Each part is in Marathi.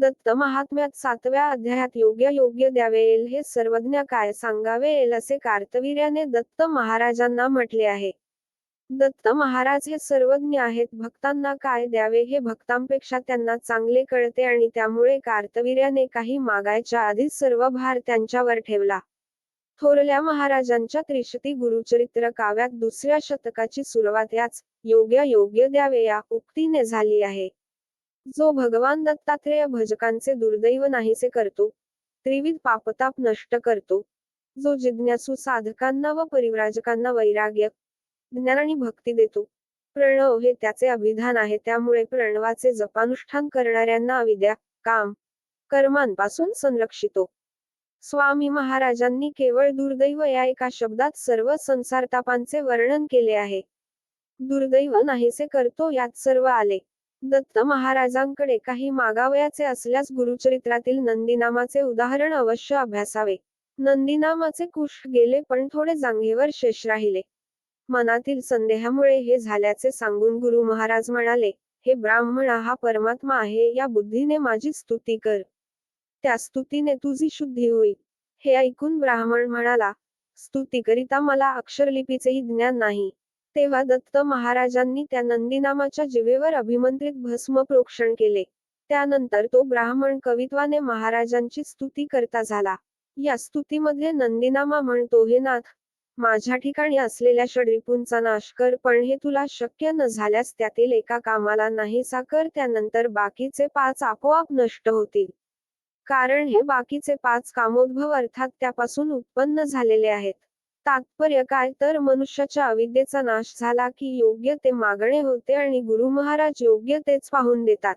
दत्त महात्म्यात सातव्या अध्यायात योग्य योग्य द्यावे हे सर्वज्ञ काय सांगावे असे कार्तवीर्याने दत्त महाराजांना म्हटले आहे. दत्त महाराज हे सर्वज्ञ आहेत भक्तांना काय द्यावे हे भक्तांपेक्षा त्यांना चांगले कळते आणि त्यामुळे कार्तवीर्याने काही मागायच्या आधीच सर्व भार त्यांच्यावर ठेवला. थोरल्या महाराजांच्या त्रिशती गुरुचरित्र काव्यात दुसऱ्या शतकाची सुरुवात याच योग्य योग्य द्यावे या उक्तीने झाली आहे. जो भगवान दत्तात्रेय भजकांचे दुर्दैव नाहीसे करतो त्रिविध पापताप नष्ट करतो जो जिज्ञासू साधकांना व परिव्राजकांना वैराग्य ज्ञान आणि भक्ती देतो. प्रणव हे त्याचे अभिधान आहे त्यामुळे प्रणवाचे जपानुष्ठान करणाऱ्यांना अविद्या काम कर्मांपासून संरक्षितो. स्वामी महाराजांनी केवळ दुर्दैव या एका शब्दात सर्व संसारतापांचे वर्णन केले आहे. दुर्दैव नाहीसे करतो यात सर्व आले. दत्त महाराजांकडे काही मागावयाचे असल्यास गुरुचरित्रातील नंदीनामाचे उदाहरण अवश्य अभ्यासावे. नंदीनामाचे कुश गेले पण थोडे जांघेवर शेष राहिले. मनातील संदेहामुळे हे झाल्याचे सांगून गुरु महाराज म्हणाले हे ब्राह्मण हा परमात्मा आहे या बुद्धीने माझी स्तुती कर. त्या स्तुतीने तुझी शुद्धी होईल. हे ऐकून ब्राह्मण म्हणाला स्तुती करिता मला अक्षरलिपीचेही ज्ञान नाही. तेव्हा दत्त महाराजांनी त्या नंदीनामाच्या जीवेवर अभिमंत्रित भस्म प्रोक्षण केले. त्यानंतर तो ब्राह्मण कवित्वाने महाराजांची स्तुती करता झाला. या स्तुतीमध्ये नंदीनामा म्हणतो हे नाथ माझ्या ठिकाणी असलेल्या षडरिपूंचा नाश कर पण हे तुला शक्य न झाल्यास त्यातील एका कामाला नाही साकर त्यानंतर बाकीचे पाच आपोआप नष्ट होतील. कारण हे बाकीचे पाच कामोद्भव अर्थात त्यापासून उत्पन्न झालेले आहेत. तात्पर्य काय? तर मनुष्याच्या अविद्येचा नाश झाला की योग्य ते मागणे होते आणि गुरु महाराज योग्य तेच पाहून देतात.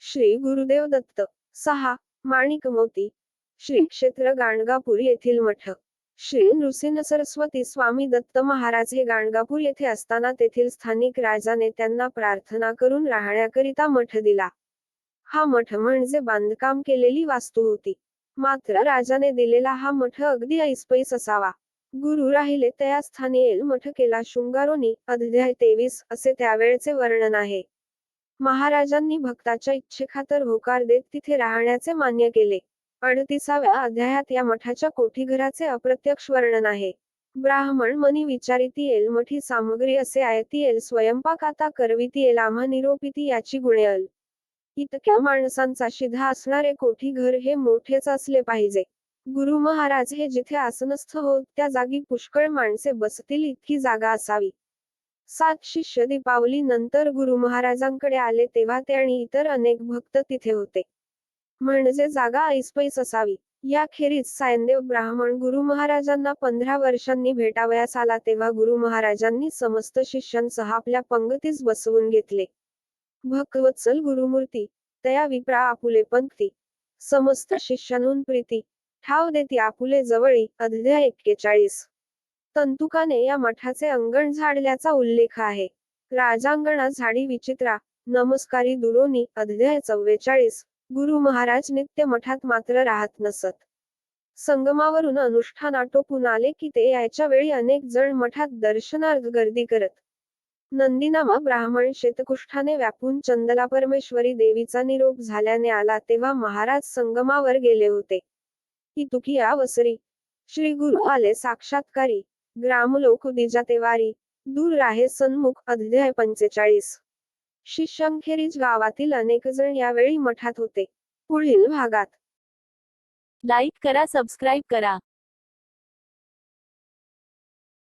श्री गुरुदेव दत्त. सहा. माणिक मोती. श्री क्षेत्र गाणगापूर येथील मठ. श्री नृसिंह सरस्वती स्वामी दत्त महाराज हे गाणगापूर येथे असताना तेथील स्थानिक राजाने त्यांना प्रार्थना करून राहण्याकरिता मठ दिला. हा मठ म्हणजे बांधकाम केलेली वास्तू होती. मात्र राजाने दिलेला हा मठ अगदी ऐसपैस असावा. गुरु राहिले त्या स्थानी येल मठ केला शृंगारोनी अध्याय तेवीस असे त्यावेळचे वर्णन आहे. महाराजांनी भक्ताच्या इच्छेखातर होकार देत तिथे राहण्याचे मान्य केले. अडतीसाव्या अध्यायात या मठाच्या कोठीघराचे अप्रत्यक्ष वर्णन आहे. ब्राह्मण मनी विचारिती एल मठी सामग्री असे आयती एल स्वयंपाक आता करविती एल आम्हा निरोपिती याची गुणे अल. इतक्या माणसांचा शिधा असणारे कोठी घर हे मोठेच असले पाहिजे. गुरु महाराज हे जिथे आसनस्थ होत त्या जागी पुष्कळ माणसे बसतील इतकी जागा असावी. सात शिष्य दीपावली नंतर गुरु महाराजांकडे आले तेव्हा ते आणि इतर अनेक भक्त तिथे होते. म्हणजे जागा ऐसपैस असावी. याखेरीज सायनदेव ब्राह्मण गुरु महाराजांना पंधरा वर्षांनी भेटावयास आला तेव्हा गुरु महाराजांनी समस्त शिष्यांसह आपल्या पंगतीस बसवून घेतले. भक्तवत्सल गुरुमूर्ती तया विप्रा आपुले पंक्ती समस्त शिष्यांहून प्रीती ठाव देती आपुले जवळी अध्याय एक्केचाळीस. तंतुकाने या मठाचे अंगण झाडल्याचा उल्लेख आहे. राजांगणात झाडी विचित्रा नमस्कारी दुरोनी अध्याय चव्वेचाळीस. गुरु महाराज नित्य मठात मात्र राहत नसत. संगमावरून अनुष्ठान आटोपून आले की ते यायच्या वेळी अनेक जण मठात दर्शनार्थ गर्दी करत. नंदीनामा ब्राह्मण शेतकुष्ठाने व्यापून चंदला परमेश्वरी देवीचा निरोप झाल्याने आला तेव्हा महाराज संगमावर गेले होते. इतुकी अवसरी. श्री गुरु आले साक्षात्कारी. ग्रामलोक वारी दूर राहे सन्मुख अध्याय पंचेचाळीस. शिष्यांखेरीज गावातील अनेक जण यावेळी मठात होते. पुढील भागात. लाईक करा सबस्क्राईब करा.